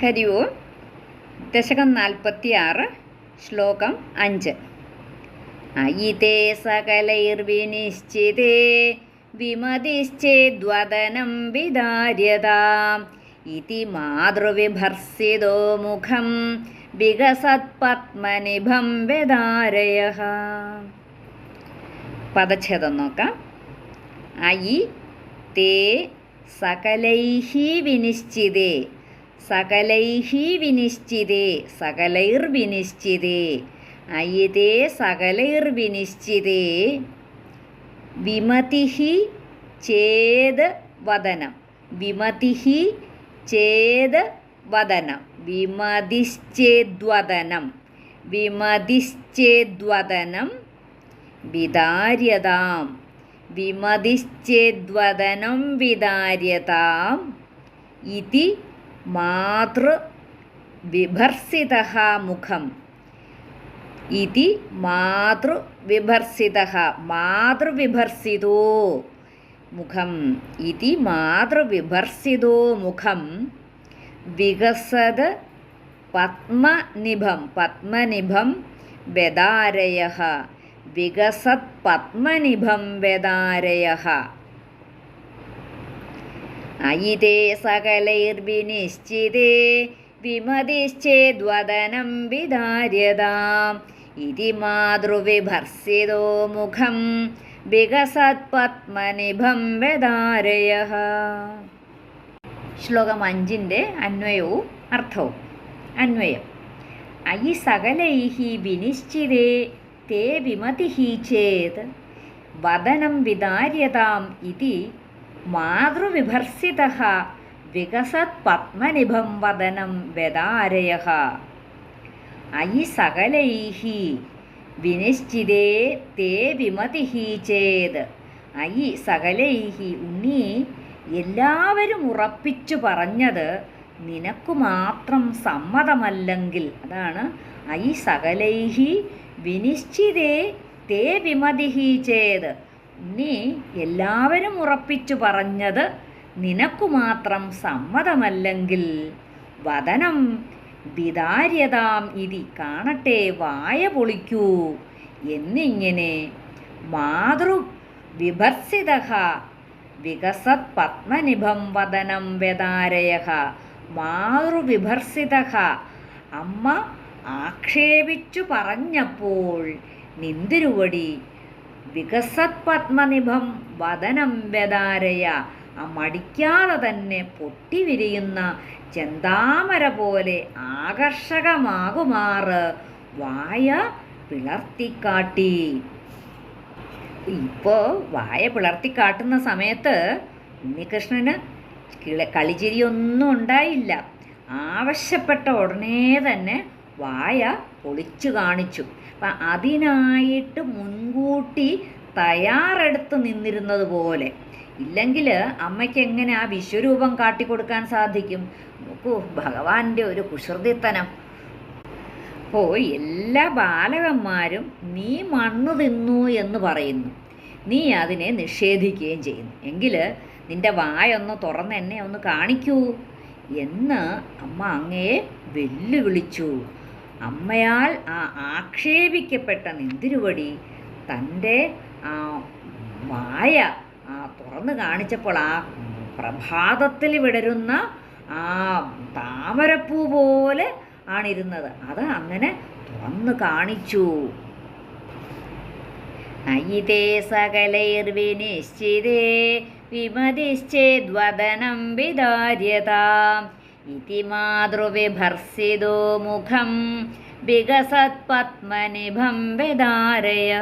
ഹരി ഓം. ദശകം നാൽപ്പത്തി ആറ് ശ്ലോകം അഞ്ച്. അയിതേ സകലൈർവിനിശ്ചിതേ വിമതിശ്ചേദ്വദനം വിദാര്യതാം. ഇതി മാതൃവിഭർസിതോ മുഖം വികസത്പത്മനിഭം വിദാരയ പദച്ഛേദം നോക്കാം. അയി തേ സകലൈഹി വിനിശ്ചിതേ സകലൈഃ വിനിശ്ചിതേ സകലൈർ വിനിശ്ചിതേ അയിതേ സകലൈർവിനിശ്ചിതേ വിമതിഹി ചേത് വദനം. വിമതിഹി ചേത് വദനം. വിമതിശ്ചേദ്വദനം. വിമതിശ്ചേദ്വദനം വിദാര്യതാം. വിമതിശ്ചേദ്വദനം വിദാര്യതാം. ഇതി മാതൃ വിഭർസിത മുഖം ഇതി മാതൃവിഭർസിത മാതൃവിഭർസിതോ മുഖം. ഇതി മാതൃവിഭർസിതോ മുഖം വികസത് പത്മനിഭം പത്മനിഭം വ്യദാരയ വികസത് പത്മനിഭം വ്യദാരയ അയിതേ സകലൈർവിനിശ്ചിതേ വിമതിശ്ചേദ്വദനം വിദാര്യതാം ഇതി മാതൃവിഭർസിതോ മുഖം വികസത് പത്മനിഭം വ്യദാരയ ശ്ലോകം അഞ്ചിന്റെ അന്വയവും അർത്ഥവും. അന്വയം. അയി സകലൈഹി വിനിശ്ചിതേ തേ വിമതിः ചേത്. വദനം വിദാര്യതാം ഇതി മാതൃവിഭർസിതः വികസത് പത്മനിഭം വദനം വ്യതാരയ അയി സകലൈ വിനിശ്ചിതേ തേ വിമതി ചേത്. അയി സകലൈ ഉണ്ണി എല്ലാവരും ഉറപ്പിച്ചു പറഞ്ഞത് നിനക്കു മാത്രം സമ്മതമല്ലെങ്കിൽ. അതാണ് ഐ സകലൈഹി വിനിശ്ചിതേ തേ വിമതിഹി ചേത്. നീ എല്ലാവരും ഉറപ്പിച്ചു പറഞ്ഞത് നിനക്കു മാത്രം സമ്മതമല്ലെങ്കിൽ വതനം വിദാര്യതാം ഇതി കാണട്ടെ വായ പൊളിക്കൂ. എന്നിങ്ങനെ മാതൃ വിഭർസിത വികസത് പത്മനിഭം വദനം വ്യതാരയ മാതൃവിഭർസിത അമ്മ ആക്ഷേപിച്ചു പറഞ്ഞപ്പോൾ നിന്തിരുവടി വികസത് പത്മനിഭം വദനം വ്യതാരയ. ആ മടിക്കാതെ തന്നെ പൊട്ടിവിരിയുന്ന ചെന്താമര പോലെ ആകർഷകമാകുമാറ്. വായ പിളർത്തിക്കാട്ടി. ഇപ്പോൾ വായ പിളർത്തിക്കാട്ടുന്ന സമയത്ത് ഉണ്ണികൃഷ്ണന് കിള കളിചിരിയൊന്നും ഉണ്ടായില്ല. ആവശ്യപ്പെട്ട ഉടനെ തന്നെ വായ പൊളിച്ചു കാണിച്ചു. അപ്പം അതിനായിട്ട് മുൻകൂട്ടി തയ്യാറെടുത്ത് നിന്നിരുന്നത് പോലെ. ഇല്ലെങ്കിൽ അമ്മയ്ക്ക് എങ്ങനെ ആ വിശ്വരൂപം കാട്ടിക്കൊടുക്കാൻ സാധിക്കും? നോക്കൂ ഭഗവാന്റെ ഒരു കുസൃതിത്തനം. അപ്പോൾ എല്ലാ ബാലകന്മാരും നീ മണ്ണ് തിന്നു എന്ന് പറയുന്നു. നീ അതിനെ നിഷേധിക്കുകയും ചെയ്യുന്നു. എങ്കിൽ നിന്റെ വായൊന്ന് തുറന്ന് എന്നെ ഒന്ന് കാണിക്കൂ എന്ന് അമ്മ അങ്ങയെ വെല്ലുവിളിച്ചു. അമ്മയാൽ ആ ആക്ഷേപിക്കപ്പെട്ട നെന്തിരുവടി തന്റെ ആ വായ ആ തുറന്ന് കാണിച്ചപ്പോൾ ആ പ്രഭാതത്തിൽ വിടരുന്ന ആ താമരപ്പൂ പോലെ ആണിരുന്നത്. അത് അങ്ങനെ തുറന്ന് കാണിച്ചു. അയിതേ സകലൈർവിനിശ്ചിതേ വിമതിശ്ചേദ്വദനം വിദാര്യതാം. ഇതി മാതൃവിഭർസിതോ മുഖം വികസത് പത്മനിഭം വിദാരയ